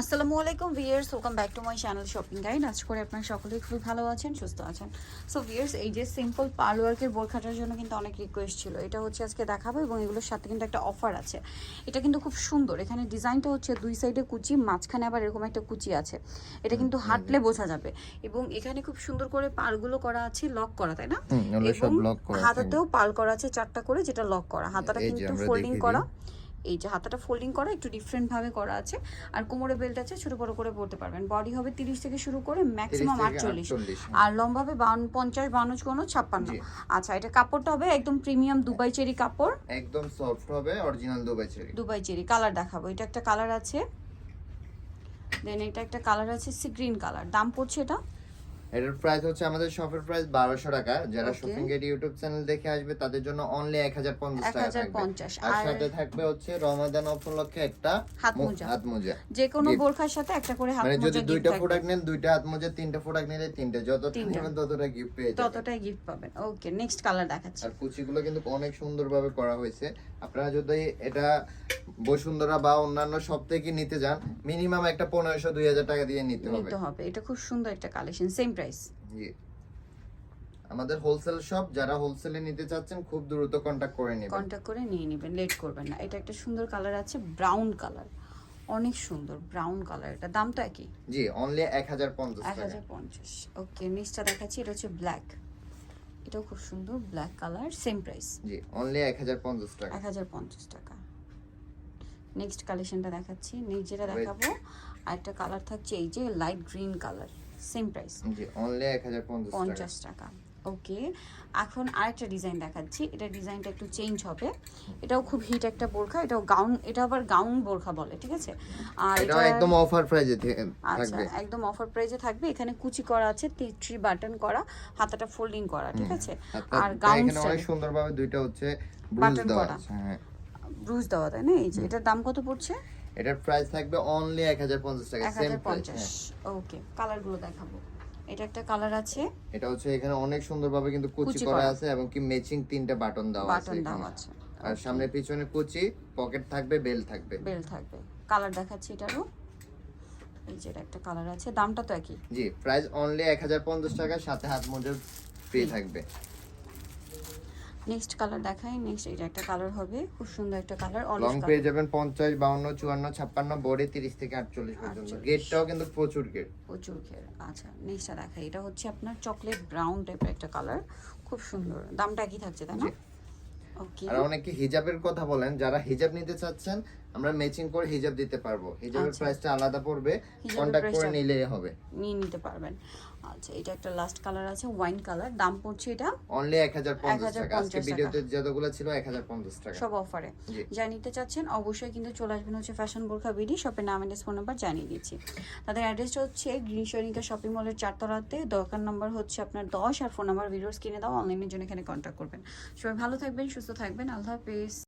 আসসালামু আলাইকুম viewers welcome back to my channel shopping guide আজ করে আপনারা সকলেই খুবই ভালো আছেন সুস্থ আছেন। সো ভিয়ার্স এই যে সিম্পল পার্ল ওয়ার্কের বোরখাটার জন্য কিন্তু অনেক রিকোয়েস্ট ছিল। এটা হচ্ছে আজকে দেখাবো এবং এগুলোর সাথে কিন্তু একটা অফার আছে। এটা কিন্তু খুব সুন্দর। এখানে ডিজাইনটা হচ্ছে দুই সাইডে কুচি মাঝখানে আবার এরকম একটা কুচি আছে। এটা কিন্তু হাঁটলে বোঝা যাবে। এবং এখানে খুব সুন্দর করে পালগুলো করা আছে লক করা তাই না? এবং হাতাতেও পাল করা আছে চারটা করে যেটা লক করা। হাতাটা কিন্তু ফোল্ডিং করা। এই যে হাতাটা ফোল্ডিং করা একটু ডিফারেন্ট ভাবে করা আছে। আর কোমরে বেল্ট আছে ছোট বড় করে পড়তে পারবেন। বডি হবে তিরিশ থেকে শুরু করে ম্যাক্সিমাম আটচল্লিশ। 48, হ্যাঁ। আর লম্বা হবে বাউন্ন পঞ্চাশ বাউন্ন কোনো ছাপ্পান্ন। আচ্ছা এটা কাপড়টা হবে একদম প্রিমিয়াম দুবাই চেরি কাপড়। একদম সফট হবে original Dubai cherry. Dubai cherry colour দেখাবো। এটা একটা কালার আছে। দেন এটা একটা কালার আছে সি গ্রিন কালার দাম পড়ছে এটা এটার প্রাইস হচ্ছে আমাদের শপের প্রাইস বারোশো টাকা। যারা শপিং গেট ইউটিউব চ্যানেল দেখে আসবে তাদের জন্য অনলি এক হাজার পঞ্চাশ টাকা থাকবে। 1050 আর সাথে থাকবে হচ্ছে রমাদান উপলক্ষে একটা হাত মোজা। হাত মোজা যে কোনো বোরখার সাথে একটা করে হাত মানে যদি দুইটা প্রোডাক্ট নেন দুইটা হাত মোজা তিনটা প্রোডাক্ট নিলে তিনটা। তিনটা। নেবেন ততটা গিফট পেয়ে যাবেন। ততটাই গিফট পাবেন। ওকে নেক্সট কালার দেখাচ্ছি। আর কুচিগুলো কিন্তু অনেক সুন্দরভাবে করা হয়েছে। আপনারা যদি এটা বসুন্ধরা বা অন্যান্য সব থেকে নিতে যান মিনিমাম একটা পনেরোশো দুই হাজার টাকা দিয়ে নিতে হবে। নিতে হবে এটা খুব সুন্দর একটা কালেকশন সেম প্রাইস জি। আমাদের হোলসেল শপ যারা হোলসেলে নিতে চাচ্ছেন খুব দ্রুত কন্টাক্ট করে নেবেন। কন্ট্যাক্ট করে নিয়ে নেবেন লেট করবেন না। এটা একটা সুন্দর কালার আছে ব্রাউন কালার অনেক সুন্দর ব্রাউন কালার এটা দাম তো একই। জি অনলি এক হাজার পঞ্চাশ এক টাকা হাজার পঞ্চাশ ওকে নেক্সটটা দেখাচ্ছি এটা হচ্ছে ব্ল্যাক এটাও খুব সুন্দর black colour same price ji only এক হাজার পঞ্চাশ টাকা। এক হাজার পঞ্চাশ টাকা। নেক্সট কালেকশনটা দেখাচ্ছি। নেক্সট যেটা দেখাবো আর একটা কালার থাকছে এই যে light green colour same price ji only এক হাজার পঞ্চাশ টাকা। ওকে এখন আরেকটা ডিজাইন দেখাচ্ছি। এটা ডিজাইনটা একটু চেঞ্জ হবে। এটাও খুব হিট একটা বোরখা এটাও গাউন এটা আবার গাউন বোরখা বলে ঠিক আছে? আর এটা একদম অফার প্রাইজে আচ্ছা থাকবে। একদম অফার প্রাইসে থাকবে। এখানে কুচি করা আছে থ্রি বাটন করা হাতাটা ফোল্ডিং করা ঠিক আছে? আর গাউন এখানে অনেক সুন্দরভাবে দুইটা হচ্ছে বাটন করা। হ্যাঁ। ব্রুজ দেওয়া তাই না? এই যে এটার দাম কত পড়ছে? এটার প্রাইস থাকবে অনলি এক হাজার পঞ্চাশ টাকা এক সেম প্রাইস ওকে কালারগুলো দেখাবো। এটা একটা কালার আছে। এটা হচ্ছে এখানে অনেক সুন্দরভাবে কিন্তু কুচি করা। আছে এবং কি ম্যাচিং তিনটা বাটন দেওয়া আছে বাটন দেওয়া আছে। আর সামনে পিছনে কুচি পকেট থাকবে বেল থাকবে। বেল থাকবে। কালার দেখাচ্ছি এটারও। এই যে এটা একটা কালার আছে। দামটা তো একই। জি প্রাইস অনলি এক হাজার পঞ্চাশ টাকা সাথে হাত মোজা ফ্রি থাকবে। নেক্সট কালার দেখাই নেক্সট এটা একটা কালার হবে খুব সুন্দর একটা কালার লং পেয়ে যাবেন পঞ্চাশ বাউন্ন চুয়ান্ন ছাপ্পান্ন বডি তিরিশ থেকে আটচল্লিশ পর্যন্ত। 48 গেটটাও কিন্তু প্রচুর গেট প্রচুর গেট আচ্ছা নেক্সটটা দেখাই। এটা হচ্ছে আপনার চকলেট ব্রাউন টাইপের একটা কালার খুব সুন্দর। দামটা কি থাকছে তাই না? ওকে আর অনেকে হিজাবের কথা বলেন যারা হিজাব নিতে চাচ্ছেন আমরা ম্যাচিং করে হিজাব দিতে পারব। হিজাবের আচ্ছা। প্রাইসটা আলাদা পড়বে কন্টাক্ট করে price-টা- হবে। নিয়ে নিতে পারবেন। আচ্ছা এটা একটা লাস্ট কালার আছে ওয়াইন কালার দাম পড়ছে এটা? অনলি এক হাজার পঞ্চাশ টাকা। আজকে ভিডিওতে যতগুলো ছিল এক হাজার পঞ্চাশ টাকা। সব অফারে যা নিতে চাচ্ছেন অবশ্যই কিন্তু চলে আসবেন হচ্ছে ফ্যাশন বোরখা বিডি শপের নাম এন্ড ফোন নাম্বার জানিয়ে দিচ্ছি। তাদের অ্যাড্রেসটা হচ্ছে গ্রিন সৈনিকা শপিং মলের চারতলাতে। দোকান নাম্বার হচ্ছে আপনার দশ আর ফোন নাম্বার ভিডিওস কিনে দাও অনলাইনের জন্য এখানে কন্ট্যাক্ট করবেন। সবাই ভালো থাকবেন সুস্থ থাকবেন। আল্লাহ হাফেজ।